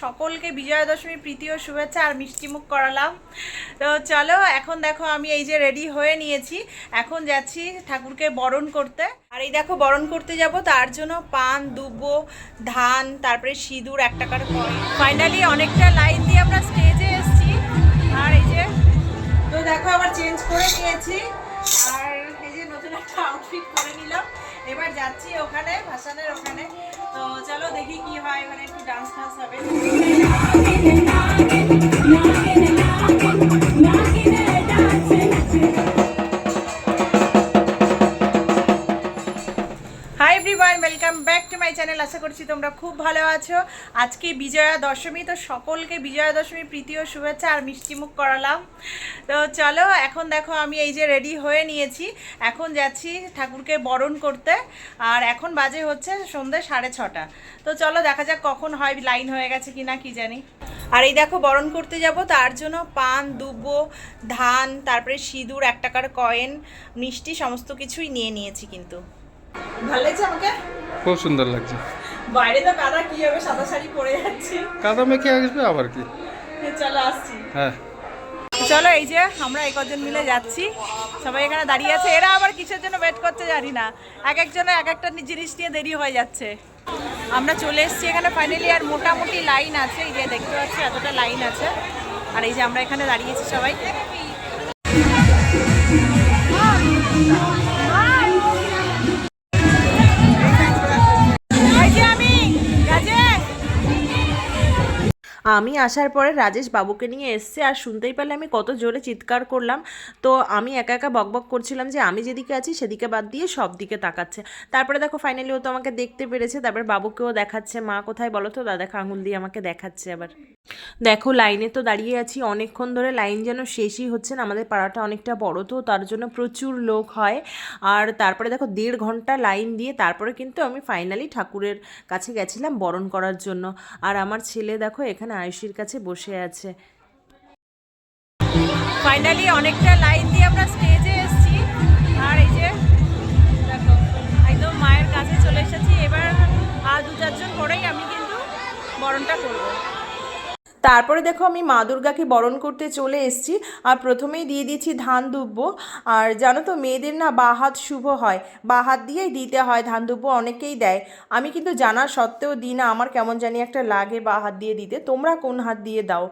সকলকে বিজয়া দশমী, প্রীতি ও শুভেচ্ছা আর মিষ্টিমুখ করালাম। তো চলো, এখন দেখো আমি এই যে রেডি হয়ে নিয়েছি। এখন যাচ্ছি ঠাকুরকে বরণ করতে। আর এই দেখো, বরণ করতে যাব। তার জন্য পান, দুব্বো, ধান, তারপরে সিঁদুর এক টাকার ফাইনালি অনেকটা লাইন দিয়ে আমরা স্টেজে এসেছি। আর এই যে, তো দেখো, আবার চেঞ্জ করে নিয়েছি। আর এই যে নতুন একটা আউটফিট করে নিলাম। এবার যাচ্ছি ওখানে, ভাসানের ওখানে। তো চলো দেখি কি হয় মানে একটু ডান্স ফান্স হবে। Hi everyone welcome back my channel আশা করছি তোমরা খুব ভালো আছো। আজকে বিজয়া দশমী, তো সকলকে বিজয়া দশমী প্রীতি ও শুভেচ্ছা আর মিষ্টিমুখ করালাম। তো চলো, এখন দেখো আমি এই যে রেডি হয়ে নিয়েছি। এখন যাচ্ছি ঠাকুরকে বরণ করতে, আর এখন বাজে হচ্ছে সন্ধ্যে সাড়ে ছটা। তো চলো, দেখা যাক কখন হয় লাইন হয়ে গেছে কি না কি জানি। আর এই দেখো, বরণ করতে যাব, তার জন্য পান, দুব্বো, ধান, তারপরে সিঁদুর এক টাকার কয়েন, মিষ্টি, সমস্ত কিছুই নিয়ে নিয়েছি কিন্তু। ভালো লাগছে আমাকে? খুব সুন্দর লাগছে। বাইরে তো কাদা কি হবে? সাদা শাড়ি পরে যাচ্ছি। কাদা মেখে আসবে আবার কি? চলো আসছি। হ্যাঁ। চলো এই যে আমরা এই কজন মিলে যাচ্ছি। সবাই এখানে দাঁড়িয়ে আছে। এরা আবার কিসের জন্য ওয়েট করছে জানি না। এক একজনের এক একটা জিনিস নিয়ে দেরি হয়ে যাচ্ছে। আমরা চলে এসেছি এখানে ফাইনালি আর মোটামুটি লাইন আছে। এই যে দেখতে পাচ্ছি এতটা লাইন আছে। আর এই যে আমরা এখানে দাঁড়িয়েছি সবাই। আমি আসার পরে রাজেশ বাবুকে নিয়ে এসছে আর শুনতেই পারলে আমি কত জোরে চিৎকার করলাম। তো আমি একা একা বকবক করছিলাম যে আমি যেদিকে আছি সেদিকে বাদ দিয়ে সব দিকে তাকাচ্ছে। তারপরে দেখো ফাইনালি ও তো আমাকে দেখতে পেরেছে, তারপর বাবুকেও দেখাচ্ছে, মা কোথায় বলো তো? দাদা আঙুল দিয়ে আমাকে দেখাচ্ছে আবার। দেখো লাইনে তো দাঁড়িয়ে আছি। অনেকক্ষণ ধরে লাইন যেন শেষই হচ্ছে না। আমাদের পাড়াটা অনেকটা বড়, তো তার জন্য প্রচুর লোক হয়। আর তারপরে দেখো, দেড় ঘণ্টা লাইন দিয়ে তারপরে কিন্তু আমি ফাইনালি ঠাকুরের কাছে গেছিলাম বরণ করার জন্য। আর আমার ছেলে দেখো, এখানে আয়ুষির কাছে বসে আছে। ফাইনালি অনেকটা লাইন দিয়ে আমরা স্টেজে এসেছি। আর এই যে, দেখো, একদম মায়ের কাছে চলে এসেছি। এবার আর দু চারজন পরেই আমি কিন্তু বরণটা করব। তারপরে দেখো আমি মা দুর্গাকে বরণ করতে চলে এসেছি। আর প্রথমেই দিয়ে দিয়েছি ধান দুব্বো। আর জানো তো, মেয়েদের না বা হাত শুভ হয়। বা হাত দিয়েই দিতে হয় ধান দুব্বো, অনেকেই দেয়। আমি কিন্তু জানা সত্ত্বেও দিই না আমার কেমন জানি একটা লাগে বা হাত দিয়ে দিতে। তোমরা কোন হাত দিয়ে দাও?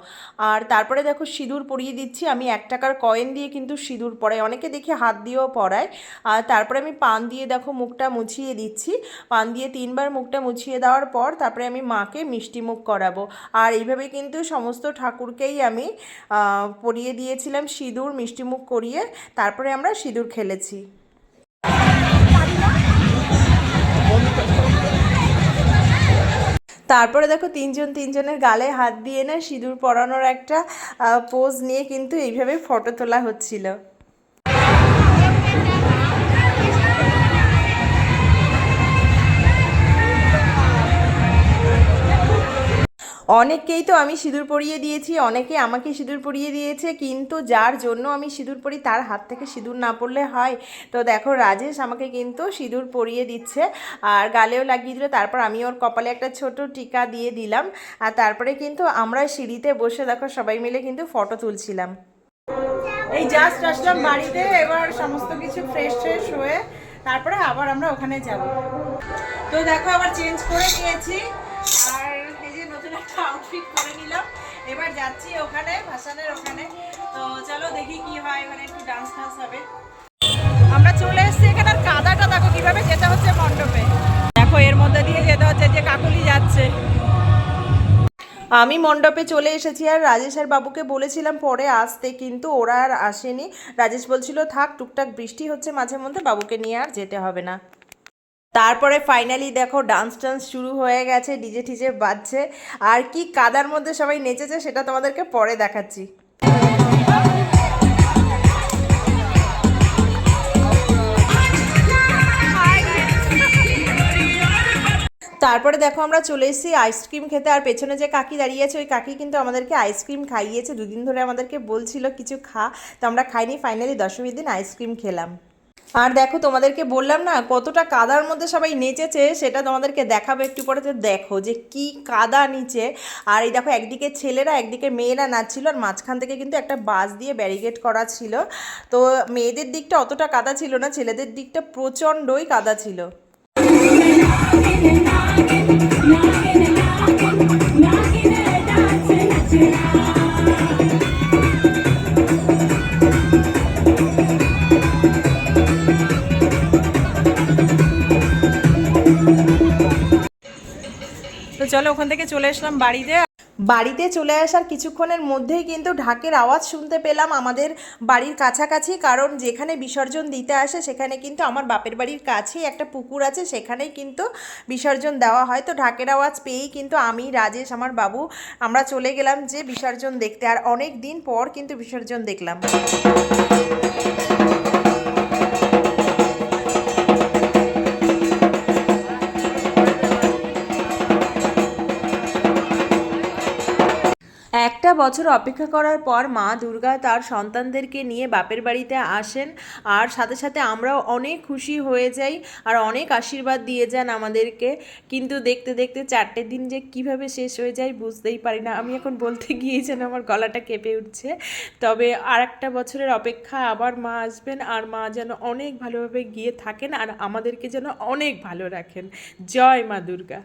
আর তারপরে দেখো সিঁদুর পরিয়ে দিচ্ছি। আমি এক টাকার কয়েন দিয়ে কিন্তু সিঁদুর পরাই। অনেকে দেখি হাত দিয়েও পরায়। আর তারপরে আমি পান দিয়ে দেখো মুখটা মুছিয়ে দিচ্ছি। পান দিয়ে তিনবার মুখটা মুছিয়ে দেওয়ার পর তারপরে আমি মাকে মিষ্টি মুখ করাবো। আর এইভাবে কিন্তু সমস্ত ঠাকুরকেই আমি পরিয়ে দিয়েছিলাম সিঁদুর, মিষ্টিমুখ করিয়ে, তারপরে আমরা সিঁদুর খেলেছি। তারপরে দেখো তিনজন তিনজনের গালে হাত দিয়ে না সিঁদুর পরানোর একটা পোজ নিয়ে কিন্তু এইভাবে ফটো তোলা হচ্ছিল। অনেককেই তো আমি সিঁদুর পরিয়ে দিয়েছি, অনেকে আমাকে সিঁদুর পরিয়ে দিয়েছে, কিন্তু যার জন্য আমি সিঁদুর পরি, তার হাত থেকে সিঁদুর না পড়লে হয়। তো দেখো, রাজেশ আমাকে কিন্তু সিঁদুর পরিয়ে দিচ্ছে, আর গালেও লাগিয়ে দিল, তারপর আমি ওর কপালে একটা ছোট টিকা দিয়ে দিলাম, আর তারপরে কিন্তু আমরা সিঁড়িতে বসে দেখো, সবাই মিলে কিন্তু ফটো তুলছিলাম। এই জাস্ট আসলাম বাড়িতে, এবার সমস্ত কিছু ফ্রেশ ফ্রেশ হয়ে তারপরে আবার আমরা ওখানে যাব। তো দেখো, আবার চেঞ্জ করে নিয়েছি, আর আউটফিট করে নিলাম। এবার যাচ্ছি ওখানে, ভাসানের ওখানে। তো চলো দেখি কি হয়, ওখানে একটু ডান্স ফান্স হবে। আমরা চলে এসেছি এখানে, আর কাদাটা দেখো কীভাবে যেতে হচ্ছে মণ্ডপে। দেখো, এর মধ্যে দিয়ে যেতে হচ্ছে যে কাকুলি যাচ্ছে। আমি মণ্ডপে চলে এসেছি, আর রাজেশ আর বাবুকে বলেছিলাম পরে আসতে, কিন্তু ওরা আর আসেনি। রাজেশ বলছিল, থাক, টুকটাক বৃষ্টি হচ্ছে মাঝে মধ্যে বাবুকে নিয়ে আর যেতে হবে না। তারপরে ফাইনালি দেখো ডান্স টান্স শুরু হয়ে গেছে, ডিজে টিজে বাজছে। আর কি কাদার মধ্যে সবাই নেচেছে সেটা তোমাদেরকে পরে দেখাচ্ছি। তারপরে দেখো আমরা চলে এসেছি আইসক্রিম খেতে। আর পেছনে যে কাকি দাঁড়িয়ে আছে, ওই কাকি কিন্তু আমাদেরকে আইসক্রিম খাইয়েছে। দুদিন ধরে আমাদেরকে বলছিল, কিছু খা। তো আমরা খাইনি ফাইনালি দশমীর দিন আইসক্রিম খেলাম। আর দেখো তোমাদেরকে বললাম না, কতটা কাদার মধ্যে সবাই নেচেছে, সেটা তোমাদেরকে দেখাবো একটু পরে। তো দেখো যে কি কাদা নিচে। আর এই দেখো একদিকে ছেলেরা, একদিকে মেয়েরা নাচছিল, আর মাঝখান থেকে কিন্তু একটা বাস দিয়ে ব্যারিকেড করা ছিল। তো মেয়েদের দিকটা অতটা কাদা ছিল না, ছেলেদের দিকটা প্রচণ্ডই কাদা ছিল। চলো ওখান থেকে চলে আসলাম বাড়িতে। বাড়িতে চলে আসার কিছুক্ষণের মধ্যেই কিন্তু ঢাকের আওয়াজ শুনতে পেলাম আমাদের বাড়ির কাছাকাছি, কারণ যেখানে বিসর্জন দিতে আসে সেখানে কিন্তু আমার বাপের বাড়ির কাছেই একটা পুকুর আছে, সেখানেই কিন্তু বিসর্জন দেওয়া হয়। তো ঢাকের আওয়াজ পেয়েই কিন্তু আমি, রাজেশ, আমার বাবু, আমরা চলে গেলাম যে বিসর্জন দেখতে। আর অনেক দিন পর কিন্তু বিসর্জন দেখলাম। বছর অপেক্ষা করার পর মা দুর্গা তার সন্তানদেরকে নিয়ে বাপের বাড়িতে আসেন। আর সাথে সাথে আমরাও অনেক খুশি হয়ে যাই আর অনেক আশীর্বাদ দিয়ে যান আমাদেরকে। কিন্তু দেখতে দেখতে চারটে দিন যে কীভাবে শেষ হয়ে যায় বুঝতেই পারি না। আমি এখন বলতে গিয়ে যেন আমার গলাটা কেঁপে উঠছে। তবে আর একটা বছরের অপেক্ষা আবার মা আসবেন আর মা যেন অনেক ভালোভাবে গিয়ে থাকেন আর আমাদেরকে যেন অনেক ভালো রাখেন। জয় মা দুর্গা।